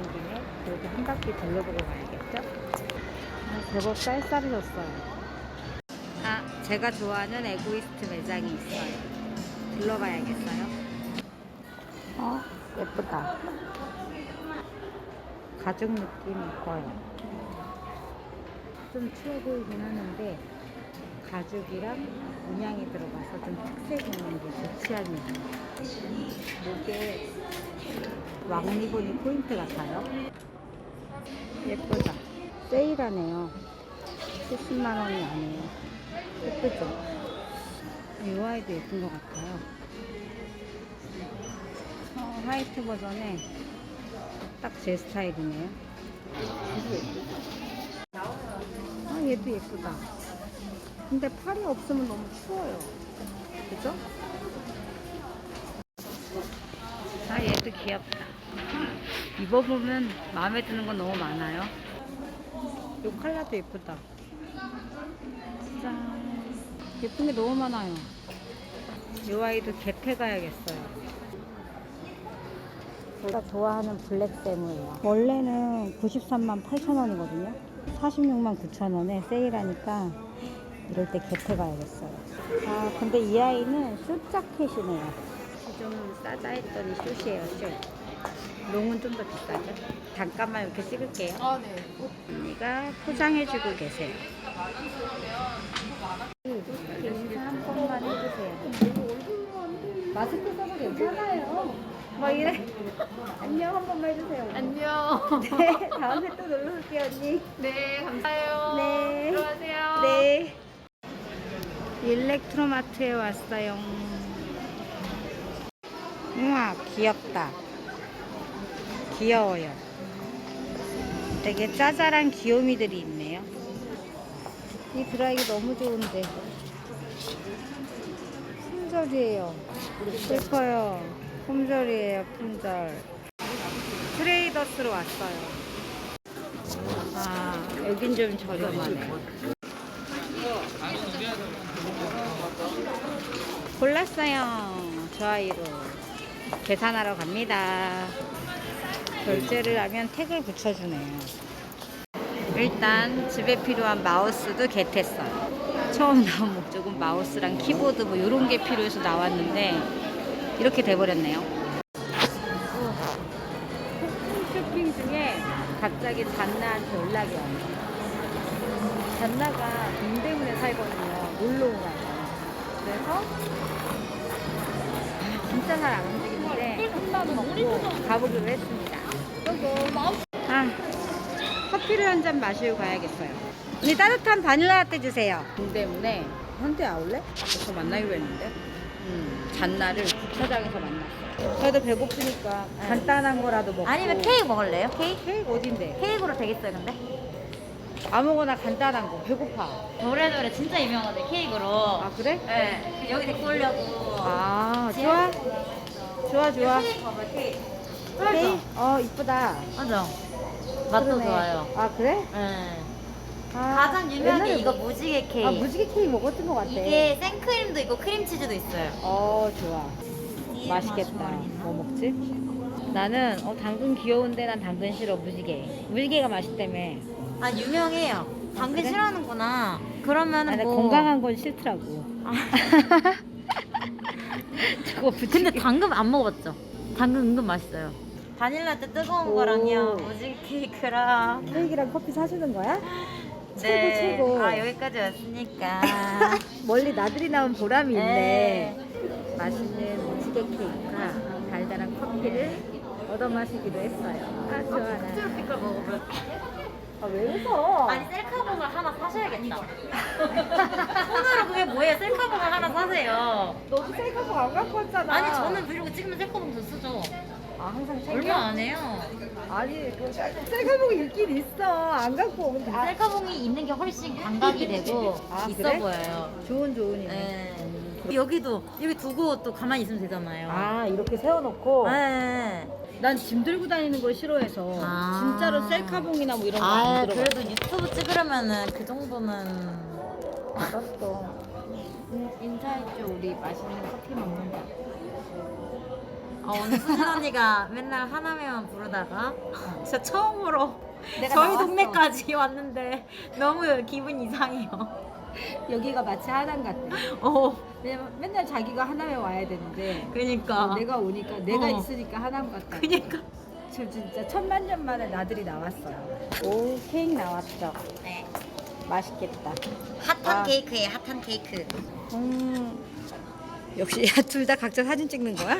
가는 김에 여기 한 바퀴 돌려보고 가야겠죠? 아, 제법 쌀쌀해졌어요. 아, 제가 좋아하는 에고이스트 매장이 있어요. 둘러봐야겠어요. 어, 예쁘다. 가죽 느낌 이뻐요. 좀 추워 보이긴 하는데 가죽이랑 문양이 들어가서 좀 특색 있는 게 좋지 않냐. 목에 왕리본이 포인트 같아요. 예쁘다. 세일하네요. 70만 원이 아니에요. 예쁘죠? 이 아이도 예쁜 것 같아요. 어, 화이트 버전에 딱 제 스타일이네요. 아, 얘도 예쁘다. 근데 팔이 없으면 너무 추워요. 그죠? 아, 얘도 귀엽다. 입어보면 마음에 드는 건 너무 많아요. 이 컬러도 예쁘다. 짠. 예쁜 게 너무 많아요. 이 아이도 개태 가야겠어요. 제가 좋아하는 블랙 세무예요. 원래는 93만 8천 원이거든요. 46만 9천 원에 세일하니까 이럴 때 개태 가야겠어요. 아 근데 이 아이는 숏 자켓이네요. 좀 싸다 했더니 숏이에요 숏. 롱은 좀 더 비싸죠. 잠깐만 이렇게 찍을게요. 아, 네. 언니가 포장해주고 계세요. 인사 한 번만 해주세요. 마스크 써도 괜찮아요. 막 이래. 안녕 한 번만 해주세요. 안녕. 네, 다음에 또 놀러 올게요, 언니. 네, 감사해요. 네. 들어가세요. 네. 일렉트로마트에 왔어요. 우와, 귀엽다. 귀여워요. 되게 짜잘한 귀요미들이 있네요. 이 드라이기 너무 좋은데. 품절이에요. 슬퍼요. 품절이에요, 품절. 트레이더스로 왔어요. 아, 여긴 좀 저렴하네. 골랐어요. 저 아이로. 계산하러 갑니다. 결제를 하면 택을 붙여주네요. 일단 집에 필요한 마우스도 겟했어요. 처음 나온 목적은 마우스랑 키보드 뭐 이런 게 필요해서 나왔는데 이렇게 돼버렸네요. 쇼핑 중에 갑자기 잔나한테 연락이 와요. 잔나가 동대문에 살거든요. 놀러 오라고. 그래서 진짜 잘 안 움직이는데 한 번 먹고 가보기로 했습니다. 아, 커피를 한 잔 마시고 가야겠어요. 이 따뜻한 바닐라 라떼 주세요. 동대문에 현대 아울렛? 거기서 만나기로 했는데 음, 잔나를 주차장에서 만났어요. 저도 배고프니까 간단한 거라도 먹고 아니면 케이크 먹을래요? 케이크? 케이크 어딘데? 케이크로 되겠어요, 근데? 아무거나 간단한 거 배고파. 노래 노래 진짜 유명하대, 케이크로. 아 그래? 네. 여기 데리고 오려고. 아 좋아 좋아 좋아 케이크 봐봐, 케이크. 케이크 어 이쁘다 맞아. 맛도 그러네. 좋아요. 아 그래? 네. 아, 가장 유명한 게 옛날에 이거 뭐- 무지개 케이크. 아 무지개 케이크 먹었던 것 같아 이게 생크림도 있고 크림치즈도 있어요. 어 좋아 맛있겠다 뭐 먹지? 나는 어 당근 귀여운데 난 당근 싫어 무지개 무지개가 맛있다며 아, 유명해요. 당근 그래? 싫어하는구나. 그러면은 아니 뭐. 건강한 건 싫더라고 아. 저거 무지개 근데 당근 안 먹어봤죠? 당근 은근 맛있어요. 바닐라 때 뜨거운 오. 거랑요. 무지개 케이크랑. 케이크랑 커피 사주는 거야? 네. 최고, 최고. 아 여기까지 왔으니까. 멀리 나들이 나온 보람이 있네 네. 맛있는 무지개 케이크와 달달한 커피를 얻어 마시기로 했어요 아 좋아 나. 피클 먹어볼. 아왜 웃어? 아니 셀카봉을 하나 사셔야겠다. 손으로 그게 뭐예요? 셀카봉을 하나 사세요. 너도 셀카봉 안 갖고 왔잖아 아니 저는 브이로그 찍으면 셀카봉 더 쓰죠. 아 항상 챙겨? 얼마 안 해요. 아니 그 셀카봉이 있긴 있어 안 갖고 오는데 아, 셀카봉이 있는 게 훨씬 감각이 되고 아, 있어 그래? 보여요. 좋은 좋은이네 네. 여기도 여기 두고 또 가만히 있으면 되잖아요. 아 이렇게 세워놓고 네. 난짐 들고 다니는 걸 싫어해서 아. 진짜로 셀카봉이나 뭐 이런 거 아 안 들어가 그래도 유튜브 찍으려면은 그 정도는 알았어 인사했죠 우리 맛있는 커피 먹는다 아, 오늘 수진 언니가 맨날 하나매만 부르다가 진짜 처음으로 내가 저희 나왔어. 동네까지 왔는데 너무 기분 이상해요. 여기가 마치 하남 같아. 어, 왜냐면 맨날 자기가 하남에 와야 되는데 그니까. 어, 내가 오니까 내가 어. 있으니까 하남 같다. 그니까. 저 진짜 천만 년 만에 나들이 나왔어요. 오 케이크 나왔죠. 네. 맛있겠다. 핫한 아. 케이크에 핫한 케이크. 음 역시 둘 다 각자 사진 찍는 거야?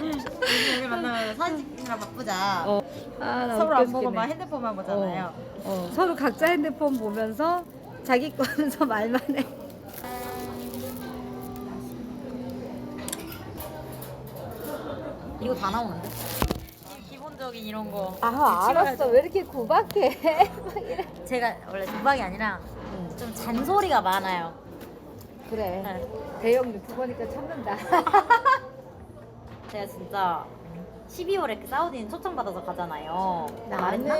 우리 만나면 사진 찍느라 바쁘자. 어. 아, 나 서로 웃겨 안 보고 죽겠네. 막 핸드폰만 보잖아요. 어, 서로 각자 핸드폰 보면서 자기 거면서 말만 해. 이거 다 나오는데? 이 기본적인 이런 거. 아 알았어 왜 이렇게 구박해? 제가 원래 도박이 아니라 좀 잔소리가 많아요. 그래 네. 대형 유튜버니까 참는다. 제가 진짜 12월에 그 사우디인 초청받아서 가잖아요. 말했나?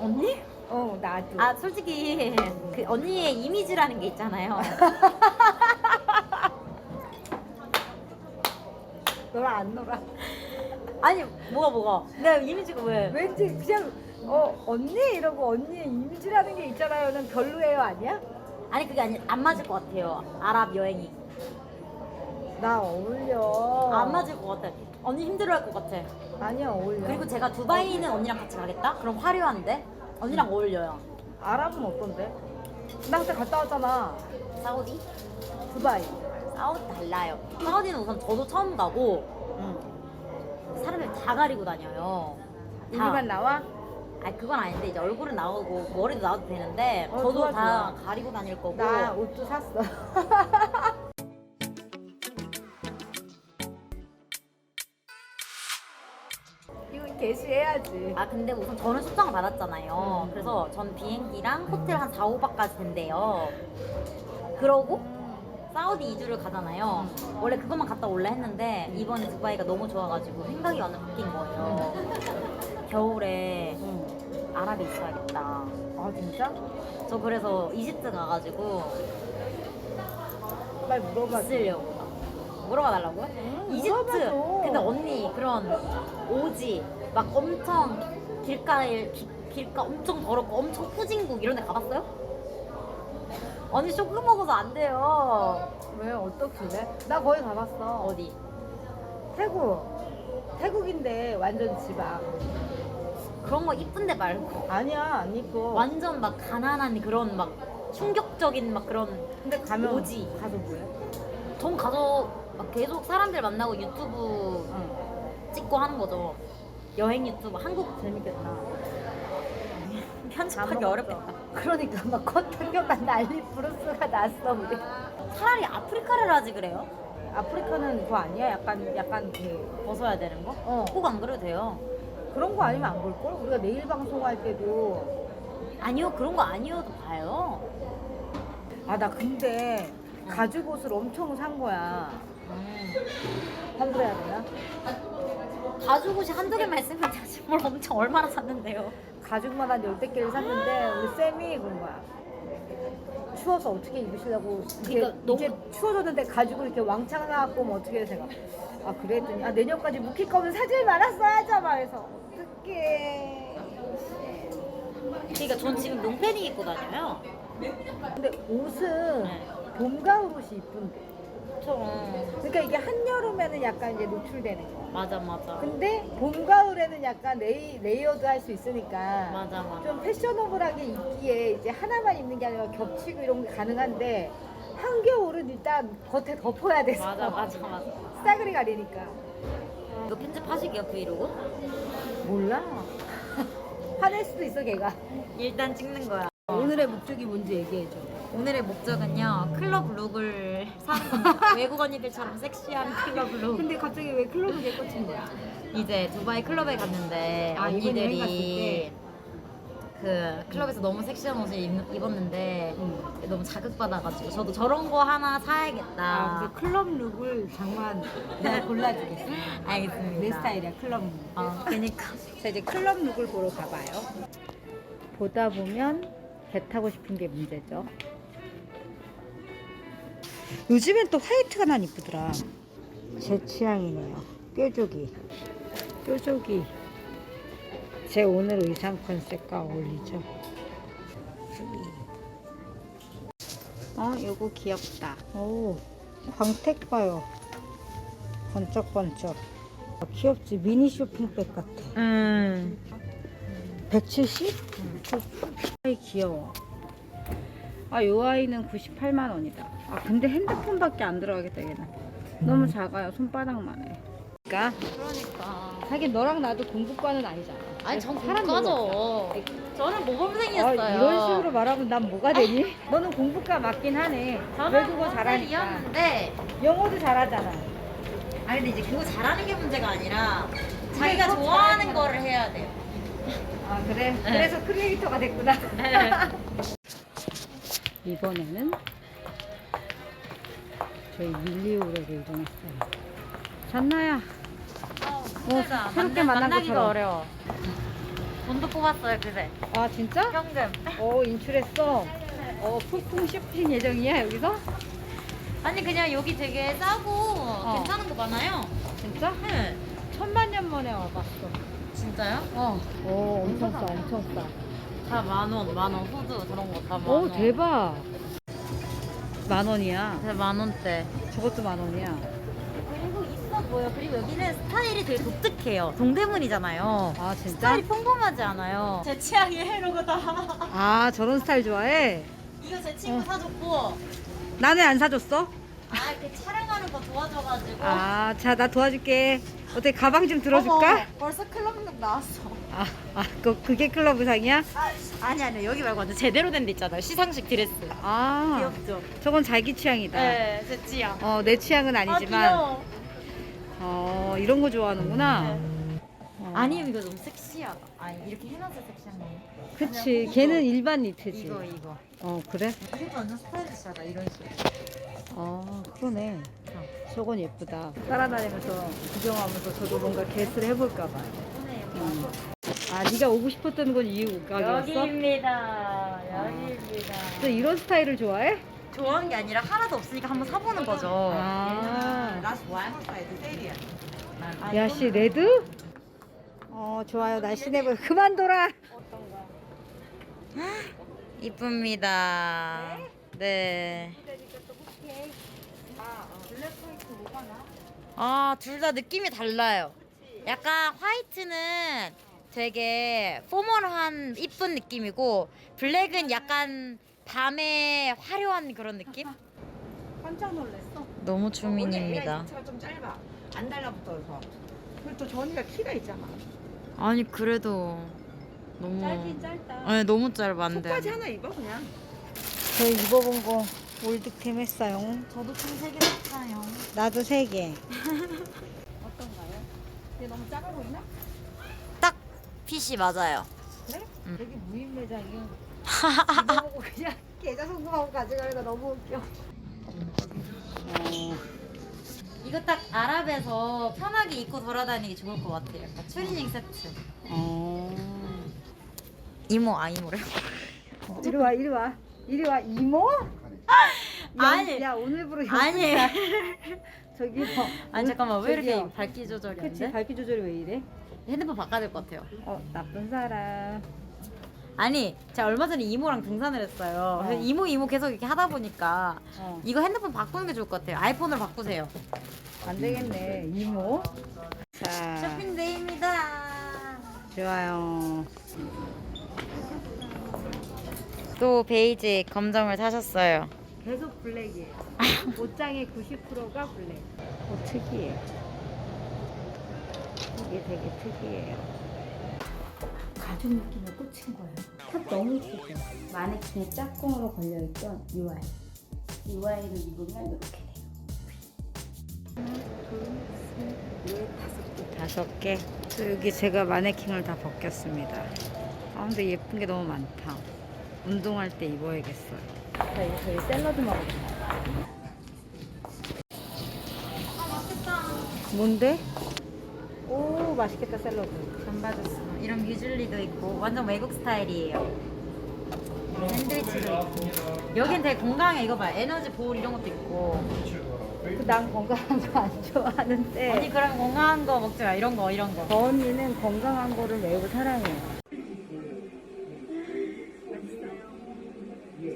언니? 어 나도. 아 솔직히 그 언니의 이미지라는 게 있잖아요. 너랑 안 놀아. 아니 뭐가 뭐가? 내 이미지가 왜? 왠지 그냥 어 언니 이러고 언니의 이미지라는 게 있잖아요는 별로예요 아니야? 아니 그게 아니 안 맞을 것 같아요. 아랍 여행이 나 어울려. 안 맞을 것 같아. 언니 힘들어할 것 같아. 아니야 어울려. 그리고 제가 두바이는 언니랑 같이 가겠다? 그럼 화려한데 언니랑 어울려요. 아랍은 어떤데? 나 그때 갔다 왔잖아. 사우디? 두바이. 사우디 달라요. 사우디는 우선 저도 처음 가고 응. 사람들 다 가리고 다녀요. 다. 우리만 나와? 아니 그건 아닌데 이제 얼굴은 나오고 머리도 나와도 되는데 어, 저도 좋아, 다 좋아. 가리고 다닐 거고 나 옷도 샀어. 이거 게시해야지. 아 근데 우선 저는 초청을 받았잖아요 음. 그래서 전 비행기랑 호텔 한 4, 5박까지 된대요 그러고 사우디 2주를 가잖아요 원래 그것만 갔다 올라 했는데 이번에 두바이가 너무 좋아가지고 생각이 완전 바뀐 거예요 겨울에 응. 아랍에 있어야겠다 아 진짜? 저 그래서 이집트 가가지고 빨리 물어봐. 있으려고 물어봐 달라고요? 응, 이집트 물어봐줘. 근데 언니 그런 오지 막 엄청 길가에 기- 길가 엄청 더럽고 엄청 후진국 이런 데 가봤어요? 언니 쇼크 먹어서 안 돼요 왜 어떻길래? 나 거기 가봤어. 어디? 태국. 태국인데 완전 지방. 그런 거 이쁜데 말고 아니야 안 이뻐. 완전 막 가난한 그런 막 충격적인 막 그런 근데 가면 오지. 가서 뭐해? 전 가서 막 계속 사람들 만나고 유튜브 응. 찍고 하는 거죠 여행 유튜브 한국 재밌겠다. 편집하기 다 어렵겠다. 그러니까 막 컷하겨가 난리 브루스가 났어 우리. 차라리 아프리카를 하지 그래요? 아프리카는 그거 아니야? 약간 약간 그 벗어야 되는 거? 어. 꼭 안 그래도 돼요. 그런 거 아니면 안 볼 걸? 우리가 내일 방송할 때도 아니요, 그런 거 아니어도 봐요. 아 나 근데 응. 가죽 옷을 엄청 산 거야. 음. 환불해야 되나? 가죽 옷이 한두 개만 있으면 되지. 뭘 엄청 얼마나 샀는데요. 가죽만 한 열댓 개를 샀는데 우리 쌤이 그런 거야. 추워서 어떻게 입으시려고 이게 그러니까 너무- 이제 추워졌는데 가죽을 이렇게 왕창 나갖고 뭐 어떻게 해 제가 아 그래 했더니 아 내년까지 묵힐 거면 사질 말았어야죠 말해서 어떡해 그러니까 전 지금 롱패딩 입고 다녀요. 근데 옷은 네. 봄 가을 옷이 이쁜데 저 그러니까 이게 한여름에는 약간 이제 노출되는 거 맞아 맞아. 근데 봄 가을에는 약간 레이, 레이어드 할 수 있으니까 맞아 맞아. 좀 패셔너블하게 입기에 이제 하나만 입는 게 아니라 겹치고 이런 게 가능한데 한겨울은 일단 겉에 덮어야 돼서 맞아 맞아 맞아. 싸그리 가리니까 이거 편집하시게요 브이로그? 몰라 화낼 수도 있어 걔가 일단 찍는 거야. 오늘의 목적이 뭔지 얘기해줘 오늘의 목적은요 클럽 룩을 사는 겁니다. 외국 언니들처럼 섹시한 클럽 룩. 근데 갑자기 왜 클럽에 꽂힌 거야? 이제 두바이 클럽에 갔는데 아, 이번 여행 언니들이 그 클럽에서 너무 섹시한 옷을 입, 입었는데 응. 너무 자극받아가지고 저도 저런 거 하나 사야겠다. 아, 그 클럽 룩을 장만 내가 골라주겠어 알겠습니다. 내 스타일이야 클럽 룩 어, 그니까. 자 이제 클럽 룩을 보러 가봐요. 보다 보면 배 타고 싶은 게 문제죠. 요즘엔 또 화이트가 난 이쁘더라. 제 취향이네요. 뾰족이. 뾰족이. 제 오늘 의상 컨셉과 어울리죠. 어, 요거 귀엽다. 오, 광택 봐요. 번쩍번쩍. 어, 귀엽지? 미니 쇼핑백 같아. 음. 170? 아이 귀여워. 아, 요 아이는 98만 원이다. 아, 근데 핸드폰밖에 안 들어가겠다, 얘는. 너무 작아요. 손바닥만 해. 그러니까 그러니까. 하긴 너랑 나도 공부과는 아니잖아. 아니 전 사람 별로 없어. 공부가죠. 저는 아, 모범생이었어요. 이런 식으로 말하면 난 뭐가 되니? 너는 공부과 맞긴 하네. 외국어 잘하니까. 잘하니까. 영어도 잘하잖아. 아니 근데 이제 그거 잘하는 게 문제가 아니라 자기가 그거 좋아하는 잘하는 거를 해야 돼요. 아 그래? 그래서 크리에이터가 됐구나. 네. 이번에는 저희 밀리오로로 이동했어요. 잤나야? 힘들다. 새롭게 만나- 만난 것처럼. 어려워. 돈도 뽑았어요 그새. 아 진짜? 현금. 어 인출했어. 어 폭풍 쇼핑 예정이야 여기서? 아니 그냥 여기 되게 싸고 괜찮은 거 많아요. 진짜? 네. 천만 년 만에 와봤어. 진짜요? 어. 오 엄청 싸 엄청 싸. 다 만 원, 만 원 후드 그런 거 다 만 오 원. 대박. 만 원이야. 그래서 만 원대. 저것도 만 원이야. 보여. 그리고 여기는 스타일이 되게 독특해요. 동대문이잖아요. 아 진짜? 스타일이 평범하지 않아요. 제 취향이에요, 이러고다. 아 저런 스타일 좋아해? 이거 제 친구 어. 사줬고, 나는 안 사줬어? 아, 이렇게 촬영하는 거 도와줘가지고. 아, 자, 나 도와줄게. 어떻게 가방 좀 들어줄까? 어머, 벌써 클럽 룩 나왔어. 아, 아, 그, 그게 클럽 의상이야? 아, 아니, 아니, 여기 말고 완전 제대로 된 데 있잖아요. 시상식 드레스. 아, 귀엽죠? 저건 자기 취향이다. 네, 제 취향. 어, 내 취향은 아니지만, 아, 귀여워. 어, 이런 거 좋아하는구나. 어. 아니면 이거 너무 섹시하다. 아니, 이렇게 해놔서 섹시한 거. 그치, 걔는 일반 니트지. 이거, 이거. 어, 그래? 이거 완전 스타일리시하다, 이런 식으로. 어, 그러네. 저건 예쁘다. 따라다니면서 구경하면서 저도 뭔가 개스를 해볼까 봐. 음. 아, 네가 오고 싶었던 건이 가게였어? 여기입니다. 여기입니다. 또 이런 스타일을 좋아해? 좋아하는 게 아니라 하나도 없으니까 한번 사보는 거죠. 아. 나 좋아하는 스타일이 세일이야. 야, 씨, 레드? 어, 좋아요. 날씬해 보여. 그만 돌아! 이쁩니다. 네. 아, 둘 다 느낌이 달라요. 약간 화이트는 되게 포멀한 이쁜 느낌이고 블랙은 약간 밤에 화려한 그런 느낌? 깜짝 놀랐어. 너무 주민입니다. 차가 좀 짧아. 안 달라붙어서. 그리고 또 전이가 키가 있잖아. 아니 그래도 너무 짧긴 짧다. 아니 너무 짧아 안 돼. 속바지 하나 입어 그냥. 저희 입어본 거 올드템 했어요. 저도 총 세개 샀어요. 나도 세 개. 어떤가요? 근데 너무 작아 보이나? 딱 핏이 맞아요. 그래? 응. 되게 무인 매장이야. 입어보고 그냥 계좌 송금하고 가져가려다 너무 웃겨. 어, 이거 딱 아랍에서 편하게 입고 돌아다니기 좋을 것 같아요. 약간 추리닝 세트. 어. 이모 아 이모래. 이리 와, 이리 와. 이리 와, 이모? 아니. 야, 오늘부로 아니. 저기 뭐. 아니 잠깐만 왜 이렇게. 밝기 조절이 안 그치, 돼? 밝기 조절이 왜 이래? 핸드폰 바꿔야 될 것 같아요. 어, 나쁜 사람. 아니 제가 얼마 전에 이모랑 등산을 했어요. 그래서 어. 이모 이모 계속 이렇게 하다 보니까 어, 이거 핸드폰 바꾸는 게 좋을 것 같아요. 아이폰으로 바꾸세요. 안 되겠네. 이모. 자, 쇼핑데이입니다. 좋아요. 또 베이지 검정을 사셨어요. 계속 블랙이에요. 옷장의 90%가 블랙. 어, 특이해. 이게 되게 특이해요. 가죽 느낌에 꽂힌 거예요. 탑 너무 예쁘죠? 마네킹에 짝꿍으로 걸려있던 UI. UI를 입으면 이렇게 돼요. 하나, 둘, 셋, 넷, 다섯 개. 다섯 개. 또 여기 제가 마네킹을 다 벗겼습니다. 아, 근데 예쁜 게 너무 많다. 운동할 때 입어야겠어요. 자, 이거 저희 샐러드 먹어볼게요. 뭔데? 오, 맛있겠다, 샐러드. 전 받았어. 이런 뮤즐리도 있고 완전 외국 스타일이에요. 샌드위치도 있고. 여긴 되게 건강해. 이거 봐. 에너지 볼 이런 것도 있고. 난 건강한 거 안 좋아하는데 언니 그럼 건강한 거 먹지 마. 이런 거, 이런 거. 저 언니는 건강한 거를 매우 사랑해요.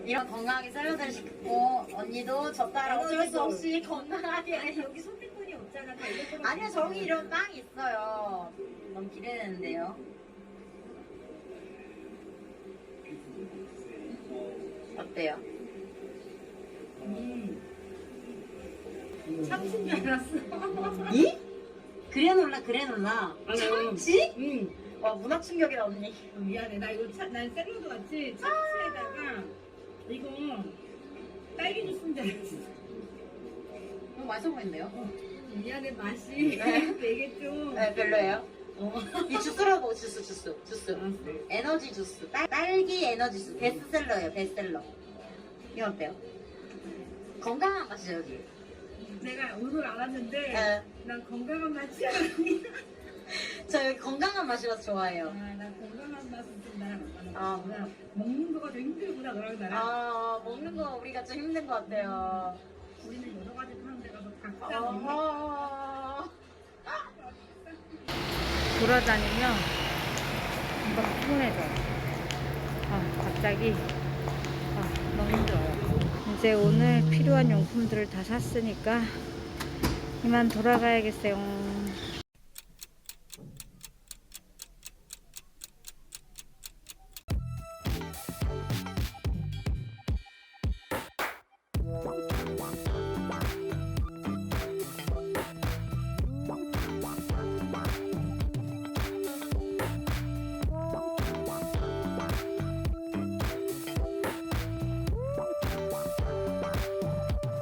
이런 건강하게 샐러드를 시켰고 언니도 저 따라 어쩔 수 없이 건강하게 여기 없잖 아 아니요 저기 이런 빵이 있어요 너무 기대되는데요 어때요? 참치인 줄 알았어 이? 그래놀라 그래놀라 참치? 응. 와 문화 충격이다 언니 미안해. 나 이거 차, 난 샐러드 같이 참치에다가 이거 딸기 주스인데 너무 맛있어 보이는데요? 미안해 맛이 네. 되게 좀 네 별로예요? 어. 이 먹어 주스 주스 주스 에너지 주스 딸, 딸기 에너지 주스 베스트셀러예요 베스트셀러 이거 어때요? 건강한 맛이죠 여기 내가 오늘 알았는데 네. 난 건강한 맛이 아니야. 저 여기 건강한 맛이라서 좋아해요 아, 난 건강한 맛은 좀 나랑 안 맞는 아. 먹는 거가 좀 힘들구나 너랑 나랑. 아 먹는 거 우리가 좀 힘든 것 같아요 우리는 여러 가지 아, 돌아다니면 금방 피곤해져요. 아, 갑자기 아, 너무 힘들어요. 이제 오늘 필요한 용품들을 다 샀으니까 이만 돌아가야겠어요.